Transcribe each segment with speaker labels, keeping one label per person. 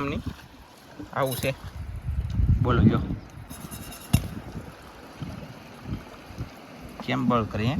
Speaker 1: આમની આવું છે. બોલો જો. કેમ બળ કરીએ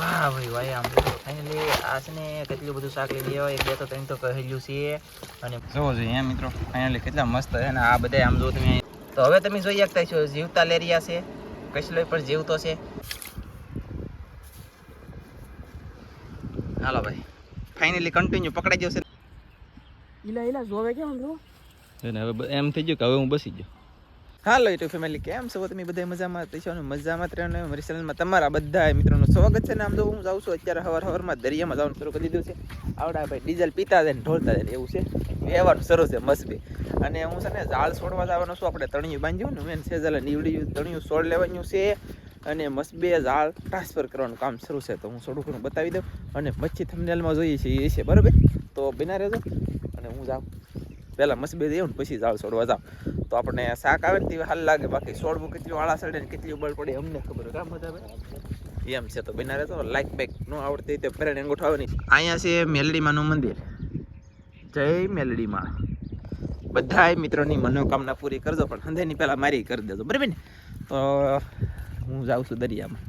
Speaker 1: વાહ ભાઈ ભાઈ આમ તો ફાઇનલી આ છે ને કેટલું બધું શાક લઈ લેવા એક બે તો ત્રણ તો કહેલું છે. અને જોવો જોઈએ મિત્રો. ફાઇનલી કેટલા મસ્ત છે અને આ બધા આમ જો તમે તો હવે તમે જોઈ શકતા છો જીવતા લેરિયા છે કસલો પણ જીવતો છે. હાલો ભાઈ. ફાઇનલી કન્ટિન્યુ પકડાઈ જશે.
Speaker 2: ઈલા ઈલા જોવે કેમ બ્રો
Speaker 1: અને હવે એમ થઈ ગયું કે હવે હું બસી ગયો. હાલો યુટ્યુબ ફેમિલી કેમ છો? તમે બધા મજામાં? છો ને મજામાં ત્રણ મારી ચેનલમાં તમારા બધા મિત્રોનું સ્વાગત છે ને આમ તો હું જાઉં છું અત્યારે હવાર હવારમાં દરિયામાં જવાનું શરૂ કરી દીધું છે. આવડા ભાઈ ડીઝલ પીતા જાય ને ઢોળતા જાય એવું છે. વ્યવહાર શરૂ છે મસ્બી અને હું છે ને ઝાડ છોડવા જવાનું છું આપણે તણિયું બાંધ્યું ને મેન સેઝલ ઝાલ નીવડ્યું તણિયું છોડ લેવાનું છે. અને મસ્બે ઝાડ ટ્રાન્સફર કરવાનું કામ શરૂ છે તો હું થોડું ઘણું બતાવી દઉં. અને મચ્છી થમનેલમાં જોઈએ છીએ એ છે બરાબર? તો બિના રહેજો. જાઉં પહેલાં મસ્બે ને પછી જાવ છોડવા જાવ. તો આપણને શાક આવે ને તે હાલ લાગે. બાકી છોડવું કેટલું આળા સડે ને કેટલી બળ પડે અમને ખબર કામ બધા આવે. એમ છે તો બિના રહેતો લાઈક બેક ન આવડતી તે તો ફેરાને અંગૂઠો આવે નહીં અહીંયા છે મેલડીમાનું મંદિર. જય મેલડીમાં. બધાય મિત્રોની મનોકામના પૂરી કરજો પણ હંધેની પહેલાં મારી કરી દેજો. બરાબર ને? તો હું જાઉં છું દરિયામાં.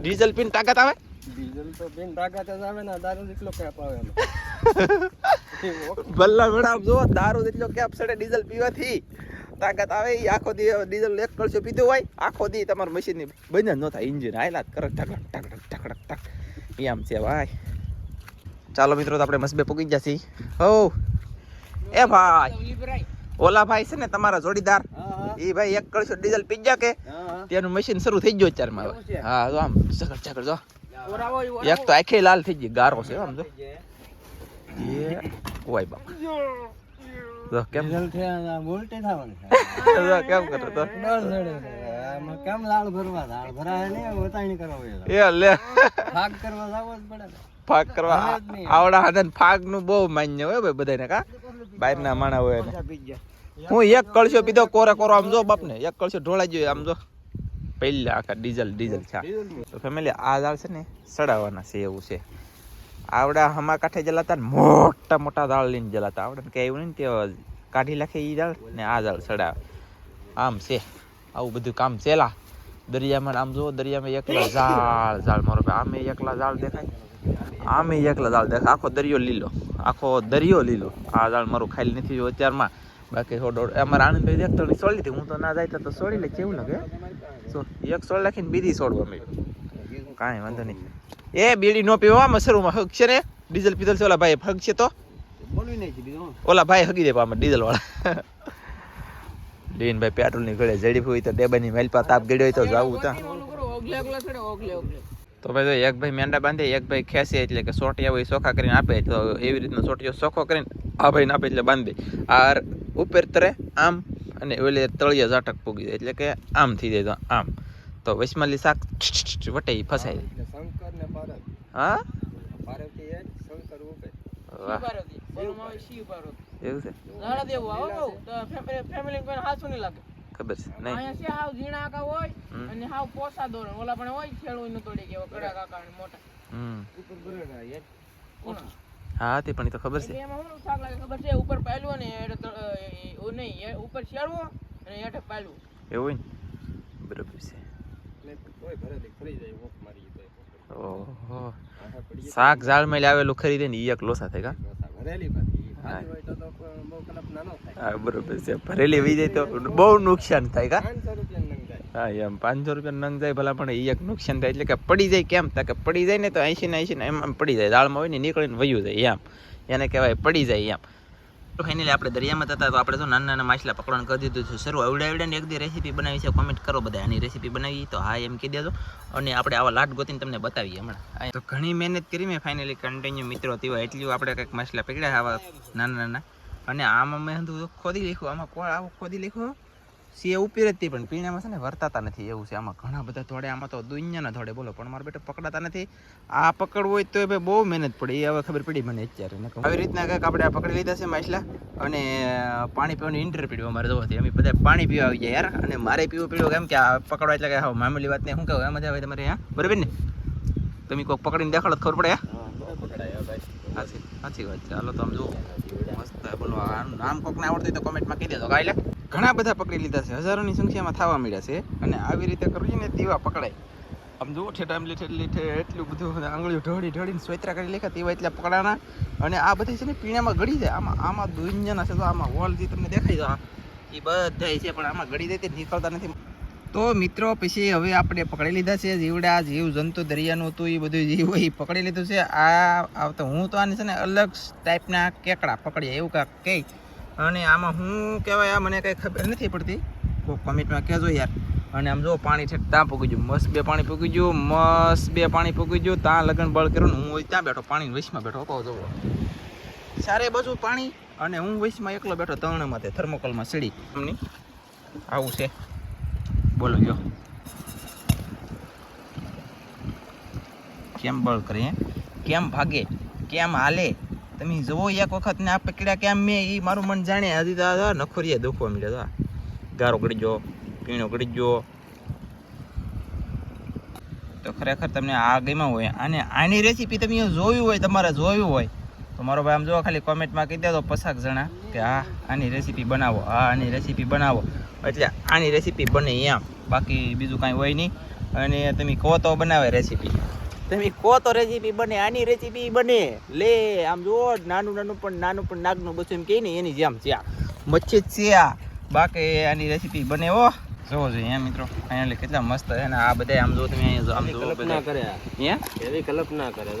Speaker 1: ડીઝલ પીન તાકાત આવે?
Speaker 2: ડીઝલ તો બેન તાકાત જ આવે ને દારૂ જેટલો કેપ આવે
Speaker 1: ભલ્લા મેળા જો દારૂ જેટલો કેપ સડે ડીઝલ પીવાથી. તાકાત આવે એ આખો દી ડીઝલ એક કળશો પીધું હોય આખો દી તમારા મશીનની બંધ ન થાય ઇન્જિન હાયલા જ કરે ઠકડક ઠકડક ટક ઠક એમ છે ભાઈ. ચાલો મિત્રો તો આપણે મસબે પૂગી જશે હો. એ ભાઈ. ઓલા ભાઈ છે ને તમારા જોડીદાર. એ ભાઈ એક કળશો ડીઝલ પી ગયા કે? તેનું મશીન શરૂ થઈ ગયું અત્યારમાં હા આમ ચકડ ચકડ જો. એક તો આખી લાલ થઈ ગઈ ગારો છે આમ જો. એ ઓય બાપ. જો કેમ?
Speaker 2: વોલ્ટેજ થવાનું
Speaker 1: જો કેમ કરો તો?
Speaker 2: કેમ લાળ ભરવા? લાળ ભરાય નહીં વતાણી કરવા
Speaker 1: એ લે.
Speaker 2: ભાગ કરવા જાવો જ પડે ને.
Speaker 1: ફાક કરવા. આવડા હાથે ફાકનું બહુ માન્ય હોય ભાઈ બધાને કા? બહાર ના માણા હોય ને હું એક કળશો પીધો કોરે કોરો આમ જો બાપ ને એક કળશો ઢોળાઈ ગયો આમ જો. પહેલા આખા ડીઝલ ડીઝલ છે તો ફેમિલી આ ઝાડ છે ને સડાવવાના છે એવું છે. આવડા હમા કાંઠે જલાતા ને મોટા મોટા ઝાડ લઈને જલાતા. આવડે કે એવું નહીં તે કાઢી નાખે એ ઝાડ ને આ ઝાડ સડાવે. આમ છે. આવું બધું કામ ચેલા. દરિયામાં આમ જુઓ દરિયામાં એકલા ઝાડ ઝાડ મારો આમે એકલા ઝાડ દેખાય. આમે એકલા ઝાડ દેખાય. આખો દરિયો લીલો. આખો દરિયો લીલો. આ ઝાડ મારું ખાલી નથી જો અત્યારમાં. બાકી થોડો અમારા આનંદભાઈ દેખતો નહીં સોળી હતી. હું તો ના જાય તો સોળી લે કેવું લાગે? સો એક સોળ નાખીને બીજી સોળવા મળ્યું કાંઈ વાંધો નહીં. એ બીડી નો પીવા મસરૂમાં હગ છે ને? ડીઝલ પીધલ છે ઓલા ભાઈ છે તો? ઓલા ભાઈ હગી દે પામાં ડીઝલ વાળા લીન ભાઈ પેટ્રોલની ગળે જડી હોય તો ડેબાની મેલ પર તાપ ગળ્યો હોય તો જાવું તા. તો ભાઈ જો એક ભાઈ મેંડા બાંધે એક ભાઈ ખેંચે એટલે કે સોટિયા હોય સોખા કરીને આપે. તો એવી રીતના સોટિયો સોખો કરીને આ ભાઈને આપે એટલે બાંધે. આ ઉપર તરે આમ અને ઓલે તળિયા ઝાટક પૂગી જાય એટલે કે આમ થઈ જાય તો આમ. તો વૈશ્માલી શાક વટે ફસાય.
Speaker 2: શંકર ને પાર્વતી.
Speaker 1: હા?
Speaker 2: પાર્વતી એક શંકર ઉપે
Speaker 1: એવું છે? ખબર છે. નહીં. હમ. હમ.
Speaker 2: ઉપર બરેડા એક
Speaker 1: હા તે પણ એ તો ખબર છે. એમાં ખબર છે?
Speaker 3: ઉપર પાયલું ને એટલે તો ઓ નહીં એ ઉપર શેરવું અને હેઠે પાયલું.
Speaker 1: એવું હોય ને? બરોબર છે.
Speaker 2: એટલે કોઈ ભરે દે ફરી જાય ઓફ મારી તો
Speaker 1: ઓહો. શાક ઝાડમાં આવેલું ખરીદે ને એક લોસા થાય કા? હા. બરોબર છે. ભરેલી વી જાય તો બહુ નુકસાન થાય કા? હા એમ પાંચસો રૂપિયા નંગ જાય ભલા, પણ એ એક નુકસાન થાય એટલે કે પડી જાય કેમ? તા કે પડી જાય ને તો એસી ને એસી ને એમ પડી જાય. દાળમાં હોય ને નીકળીને વયું જાય એમ. એને કહેવાય પડી જાય એમ. તો ફાઇનલી આપણે દરિયામાં જતા તો આપણે તો નાના નાના માછલા પકડવાનું કરી દીધું છે. શરૂ આવડે આવડે ને એક દી રેસીપી બનાવી છે. કોમેન્ટ કરો બધા આની રેસીપી બનાવી. તો હા, એમ કહી દેજો. અને આપણે આવા લાટ ગોતીને તમને બતાવીએ હમણાં. તો ઘણી મહેનત કરી મેં ફાઇનલી કન્ટિન્યુ મિત્રો તેવા. એટલી આપણે કંઈક માછલા પકડ્યા આવા નાના નાના. અને આમાં હું ખોદી લખ્યું, આમાં કોણ આવું ખોદી લખ્યું. સી ઉપી રહેતી પણ પીણામાં છે ને વર્તાતા નથી, એવું છે આમાં. ઘણા બધા થોડે આમાં તો દુનિયાના થોડે બોલો, પણ મારા બેટા પકડાતા નથી. આ પકડવું હોય તો ભાઈ બહુ મહેનત પડી, એ હવે ખબર પડી મને અત્યારે. આવી રીતના કંઈક આપણે આ પકડી લીધા છે માછલા, અને પાણી પીવાનું ઇન્ટર પીડ્યો અમારે જોવાથી અમે બધા પાણી પીવા આવી જાય યાર, અને મારે પીવું પીડ્યું કેમ કે આ પકડવા એટલે કે હા મામૂલી વાત ને શું કહું મજા આવે તમારે, હા? બરાબર ને? તમે કોઈક પકડીને દેખાડો ખબર પડે, હા
Speaker 2: હા કોઈ પકડાય ભાઈ
Speaker 1: સાચી સાચી વાત છે. હાલો તો આમ જુઓ. મસ્ત બોલો આનું નામ કોકને આવડતું તો કોમેન્ટમાં કહી દેજો. ગાયલે ઘણા બધા પકડી લીધા છે. હજારોની સંખ્યામાં થવા મળ્યા છે અને આવી રીતે કરીને તેવા પકડાય. આમ જુઓ છે આમ લીઠે લીઠે એટલું બધું આંગળીઓ ઢળી ઢળીને સ્વેતરા કરી લેખા, તેવા એટલા પકડાના. અને આ બધી છે ને પીણામાં ગળી જાય. આમાં આમાં દુનિયાના છે તો આમાં વોલ જે તમને દેખાય છે એ બધા છે, પણ આમાં ગળી જાય તે નીકળતા નથી. તો મિત્રો, પછી હવે આપણે પકડી લીધા છે જીવડા, જીવ, જંતુ, દરિયાનું હતું એ બધું જીવ એ પકડી લીધું છે. આ આવતો હું તો આને છે ને અલગ ટાઈપના કેકડા પકડ્યા એવું કાંક કહે અને આમાં હું કહેવાય, આ મને કંઈ ખબર નથી પડતી. કોઈ કમેન્ટમાં કહેજો યાર. અને આમ જો, પાણી છે ત્યાં પૂકી ગયું, મસ્ત બે પાણી પૂગી ગયું, મસ્ત બે પાણી પૂકી ગયું. ત્યાં લગન બળ કર્યું ને હું ત્યાં બેઠો પાણી વૈશમાં બેઠો કહો જવો સારે બાજુ પાણી અને હું વૈશમાં એકલો બેઠો તણમાં તે થર્મોકોલમાં સીડી. આવું છે. બોલો, જો. કેમ બળ કરે કેમ ભાગે? કેમ હાલે? તમે જુઓ એક વખત ને આ પકડ્યા કેમ મેં એ મારું મન જાણે. હજી તો નખોરિયા દુખવા મળ્યો તો. ગારો ગળી ગયો, પીણો ગળી ગયો. તો ખરેખર તમને આ ગમ્યા હોય. અને આની રેસીપી તમે જોયું હોય, તમારે જોયું હોય. તો મારો ભાઈ આમ જો ખાલી કોમેન્ટમાં કહી દેજો પસાક જણા કે હા આની રેસીપી બનાવો હા આની રેસીપી બનાવો. એટલે આની રેસીપી બને એમ. બાકી બીજું કાંઈ હોય નહીં. અને તમે કહો તો બનાવે રેસીપી તમે કહો તો રેસીપી બને આની રેસીપી બને. લે આમ જુઓ નાનું નાનું પણ નાનું પણ નાગનું બધું એમ કહે ને એની જેમ આ. મચ્છી છે બાકી આની રેસીપી બને ઓ જોવો જોઈએ મિત્રો. અહીંયા કેટલા મસ્ત છે ને આ બધા આમ જો તમે અહીંયા જો. આમ
Speaker 2: એવી કલ્પના
Speaker 1: કર્યા
Speaker 2: કરે
Speaker 1: હે?
Speaker 2: એવી કલ્પના કરે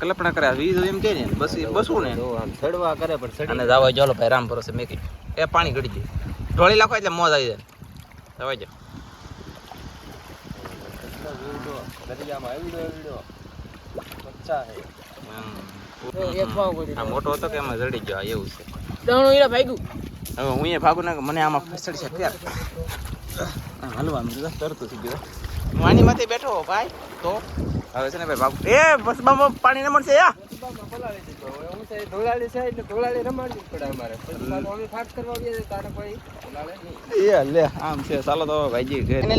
Speaker 1: કલ્પના કરે વીજ એમ કે ને બસ બસું ને.
Speaker 2: આમ ચડવા કરે પણ ચડી
Speaker 1: અને જાવા ચાલો ભાઈ રામ ભરોસે મેં કીધું એ પાણી ગળી જાય. ઢોળી નાખો એટલે મોજ આવી જાય. જવા જો મોટો હતો કે એમાં જડી ગયો એવું છે.
Speaker 3: ભાગ્યું.
Speaker 1: હવે હું એ ભાગું ના મને આમાં ફસડ છે હલવાનું બેઠો ભાઈ તો છે ને ભાઈ ભાગ એ બસ બાબા પાણી
Speaker 2: બાપા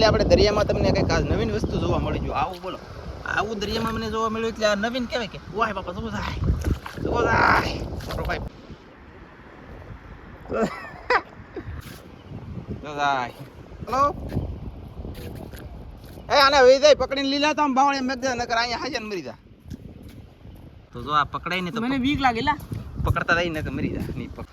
Speaker 1: આપણે દરિયામાં તમને કંઈક નવીન વસ્તુ જોવા મળી ગયું. આવું બોલો. આવું દરિયામાં મને જોવા મળ્યું એટલે નવીન કહેવાય કે, વાહ બાપા, શું થાય? શું થાય? ભાઈ. હલો એ આને વહી જાય પકડીને લીલા તો બાવળે મેં નકર અહીંયા હાજર મરી જા. તો જો આ પકડાય ને તો
Speaker 3: મને બીક લાગે લા.
Speaker 1: પકડતા રહી નકર મરી જા નહીં પકડ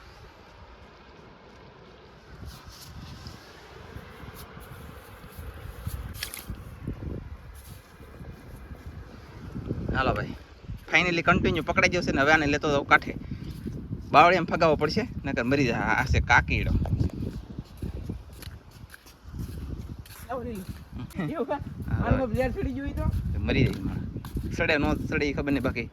Speaker 1: હાલો ભાઈ. ફાઇનલી કન્ટિન્યુ પકડાઈ જશે ને હવે આને લેતો કાંઠે. બાવળી એમ ફગાવવો પડશે નકર મરી જાય આ છે કાકીડો
Speaker 3: એવું કા? આમાં ઝેર ચડી ગયું ઈ તો
Speaker 1: મરી જાય સડે નો સડે ખબર નહીં બાકી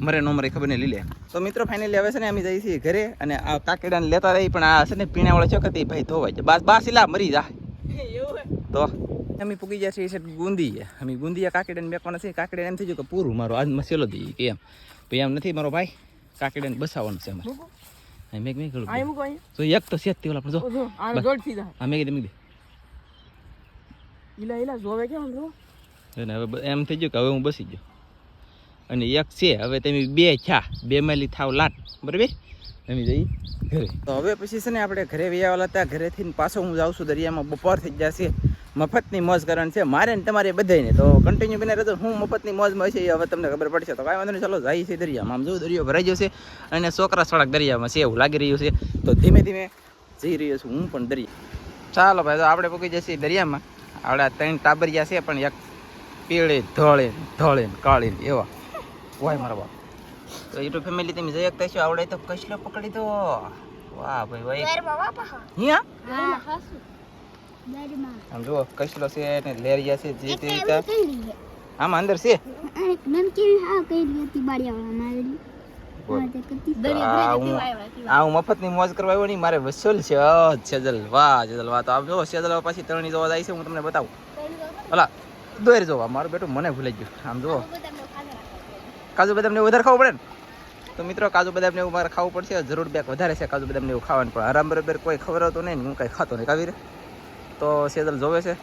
Speaker 1: મરે નો મરે ખબર નહીં લીલે તો મિત્રો ફાઇનલી હવે છે ને અમે જઈએ છીએ ઘરે અને આ કાકીડાને લેતા રહી પણ આ છે ને પીણાવાળો છો કે ભાઈ ધોવાય છે બાસ બાસ ઇલા મરી જાય તો અમે પૂગી ગયા છીએ છે ગુંદીએ. અમે ગુંદીયા કાકીડાને મેકવાના છે કાકીડા એમ થઈ ગયું કે પૂરું મારો આજ મસેલો દઈએ કે એમ. ભાઈ એમ નથી મારો ભાઈ કાકીડાને બસાવવાનું છે અમારે. મેં મેં
Speaker 3: અહીંયા.
Speaker 1: તો એક તો સેજ ઓલા પણ જો.
Speaker 3: ઓ જો, આને
Speaker 1: બસ.
Speaker 3: દોઢથી જાય.
Speaker 1: હા મેં કીધું મેં કીધું.
Speaker 3: ઈલા ઈલા જોવે કેમ જો?
Speaker 1: અને હવે એમ થઈ ગયું કે હવે હું બસી ગયો. અને એક છે હવે તમે બે છા બે માલી થાવ લાટ બરાબર? અમે જઈ ઘરે. તો હવે પછી છે ને આપણે ઘરે વ્યાવાલા હતા ઘરેથી પાછો હું જાઉં છું દરિયામાં બપોર થઈ જશે. મફતની મોજ કરણ છે. મારે ને તમારે બધાને તો કન્ટિન્યુ બને રહેતો હું મફતની મોજમાં છે એ હવે તમને ખબર પડશે. તો કાંઈ વાંધો નહીં ચાલો જાય છે દરિયામાં. આમ જો દરિયો ભરાઈ ગયો છે અને છોકરા સડક દરિયામાં છે એવું લાગી રહ્યું છે. તો ધીમે ધીમે જઈ રહ્યો છું હું પણ દરિયા. ચાલો ભાઈ તો આપણે પહોંચી જઈએ દરિયામાં. આપણા ત્રણ ટાબરિયા છે પણ એક પીળે ધળે ધળે કાળી એવા. વાય મારા બાપ. તો યુટ્યુબ ફેમિલી તમે જઈ શકતા છો આવડે તો કસલો પકડી દો. વાહ ભાઈ વાય. હિયા? આમ જુઓ કસલો છે ને લેરિયા છે જે તે રીતે આમાં અંદર છે. આ હું આ હું મફતની મોજ કરવા આવ્યો નહીં મારે વસૂલ છે. સેજલ વાહ સેજલ વાહ. તો આમ જો સેજલ પાછી તરણી જોવા જાય છે હું તમને બતાવું. ઓલા દોર જોવા મારું બેટું મને ભૂલાઈ ગયું. આમ જુઓ. કાજુ બદામને વધારે ખાવું પડે ને? તો મિત્રો કાજુ બદામને એવું મારે ખાવું પડશે. જરૂર બેક વધારે છે કાજુ બદામને એવું ખાવાનું પણ આરામ બરાબર કોઈ ખબર હતો નહીં ને હું કાંઈ ખાતો નહીં. કાવી રે? તો સેજલ જોવે છે?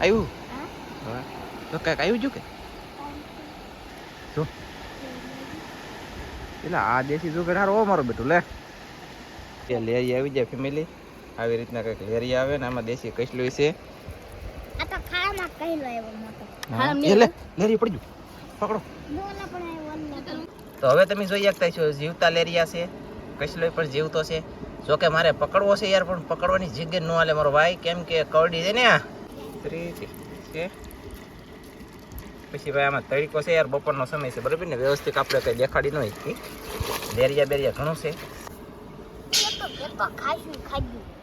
Speaker 1: આવ્યું હા. તો કાંઈક આવ્યું છું કે. જો. એટલે આ દેશી જુગાડ હારો હો મારો બેટું લે. એ લેરી આવી જાય ફેમિલી આવી રીતના કંઈક લેરી આવે ને આમાં દેશી કસલું છે.
Speaker 4: આ તો ખાવામાં એવો મોટો.
Speaker 1: લેરી પડી ગયું. પકડો. તો. હવે તમે જોઈ શકતા છો જીવતા લેરિયા છે કસલો પણ જીવતો છે. જો કે મારે પકડવો છે યાર પણ પકડવાની જગ્યા ન હાલે મારો ભાઈ. કેમ કે કવડી છે ને આ? ત્રીસ છે. પછી ભાઈ આમાં તરીકો છે, યાર બપોરનો સમય છે, બરાબર ને? વ્યવસ્થિત આપણે કંઈ દેખાડી ન હોય લેરિયા બેરિયા ઘણું છે.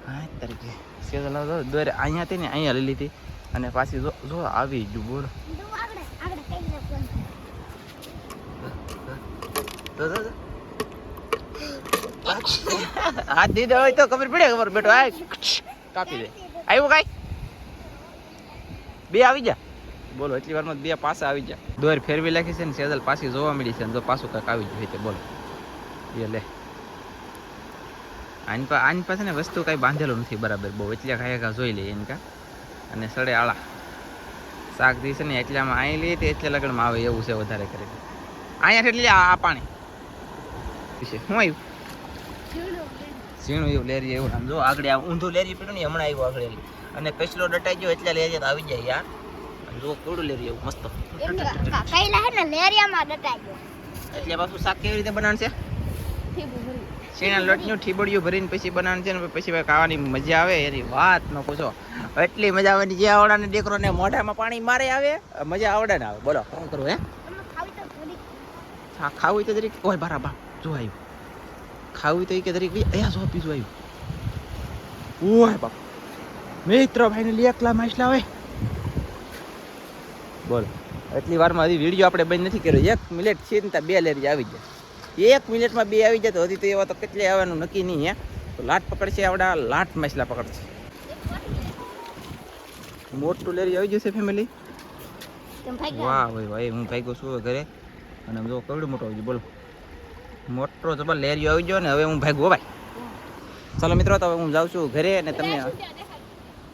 Speaker 1: હા તરીકે સેદલ દોર અહીંયા હતી ને, અહીંયા લઈ લીધી. અને પાછી જો જો આવી ગયું, બોલો. હા દીધો હોય તો ખબર પડે, ખબર. બેટો, આ કાપી દે. આવ્યું કાંઈ? બે આવી જા. બોલો, એટલી વારમાં બે પાસા આવી જાય દોર ફેરવી નાખી છે ને સેદલ પાછી જોવા મળી છે જો પાછું કાંઈક આવી ગયું તે બોલો. એ લે. આની પાસે આની પાસે ને વસ્તુ કાંઈ બાંધેલું નથી બરાબર બહુ. એટલે ખાય ખા જોઈ લઈએ એને કા. અને સડે આળા. શાક દી છે ને એટલામાં અહીં લઈએ તે એટલે લગ્નમાં આવે એવું છે વધારે કરે. અહીંયા એટલે આ પાણી. વિશે શું આવ્યું ઝીણું એવું લેરી એવું આમ જો આગળ ઊંધું લેરી પડ્યું ને હમણાં આવ્યું આગળ અને કચરો ડટાઈ ગયો એટલે લેરી આવી જાય યાર. જો કેવડું લેરી એવું મસ્ત.
Speaker 4: કઈ લે ને લેરિયામાં ડટાઈ ગયો
Speaker 1: એટલે પાછું શાક કેવી રીતે બનાવણ છે? શેના લોટનું ઠીબડિયું ભરીને પછી બનાવવાનું છે ને પછી ખાવાની મજા આવે એની વાત ન પૂછો. એટલી મજા આવે ને જે આવડાને દીકરો ને મોઢામાં પાણી મારે આવે મજા આવડે ને આવે. બોલો શું કરું હે? હા ખાવું તો જરીક ઓય બરાબર જો આવ્યું ખાવું હોય તો કે જરીક અહીંયા જો પીશું આવ્યું ઓય બાપ. મિત્ર ભાઈને લી એકલા માછલા આવે. બોલ. એટલી વારમાં હજી વીડિયો આપણે બંધ નથી કર્યો. એક મિનિટ છે ને ત્યાં બે લેરી આવી જાય એક મિનિટમાં બે આવી જાય તો હજી તો એવા તો કેટલે આવવાનું નક્કી નહીં હે? તો લાટ પકડશે આવડા લાટ માછલા પકડશે. મોટું લેરી આવી જશે ફેમિલી વાહ ભાઈ ભાઈ હું ભાગ્યો છું ઘરે. અને આમ જો કેવડો મોટો આવી ગયો બોલો. મોટો જબર લેરિયો આવી ગયો ને હવે હું ભાગ્યો ભાઈ. ચાલો મિત્રો તો હવે હું જાઉં છું ઘરે અને તમને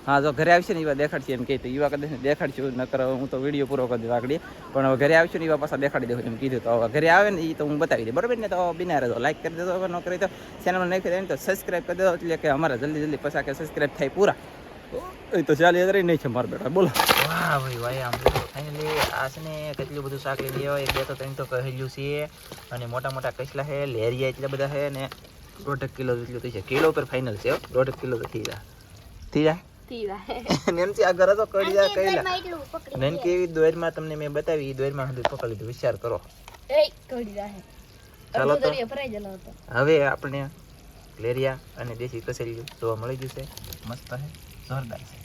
Speaker 1: હા, જો ઘરે આવશે ને એવા દેખાડશે એમ કહે તો એવા કદાચ દેખાડશું નકર હું તો વીડિયો પૂરો કરી દઉં આગળ. પણ હવે ઘરે આવશે ને એવા પાછા દેખાડી દઉં એમ કીધું. તો હવે ઘરે આવે ને એ તો હું બતાવી દઉં બરાબર? ને તો બિના રહેતો લાઈક કરી દેતો ન કરી તો ચેનલ નહીં કરી તો સબસ્ક્રાઈબ કરી દેતો, એટલે કે અમારા જલ્દી જલ્દી પૈસા કે સબસ્ક્રાઈબ થાય પૂરા. એ તો ચાલી હજાર નહીં છે મારા બેટા, બોલો. વાહ ભાઈ ભાઈ આમ ફાઇનલી આ છે ને કેટલું બધું શાક લઈ લીધું એક, બે તો ત્રણ તો કહેલું છે. અને મોટા મોટા કચલા છે, લેરિયા એટલા બધા છે ને દોઢ કિલો જેટલું થઈ છે કિલો ઉપર ફાઇનલ છે. દોઢ કિલો થઈ જાય. થઈ જાય? નેમથી આ ઘરે તો કડી જાય કઈલા નેન કેવી દોરમાં તમને મેં બતાવી એ દોરમાં સુધી પકડી લીધું. વિચાર કરો. ચાલો તો. હવે આપણે લેરિયા અને દેશી કસેલી જોવા મળી જશે મસ્ત છે જોરદાર છે.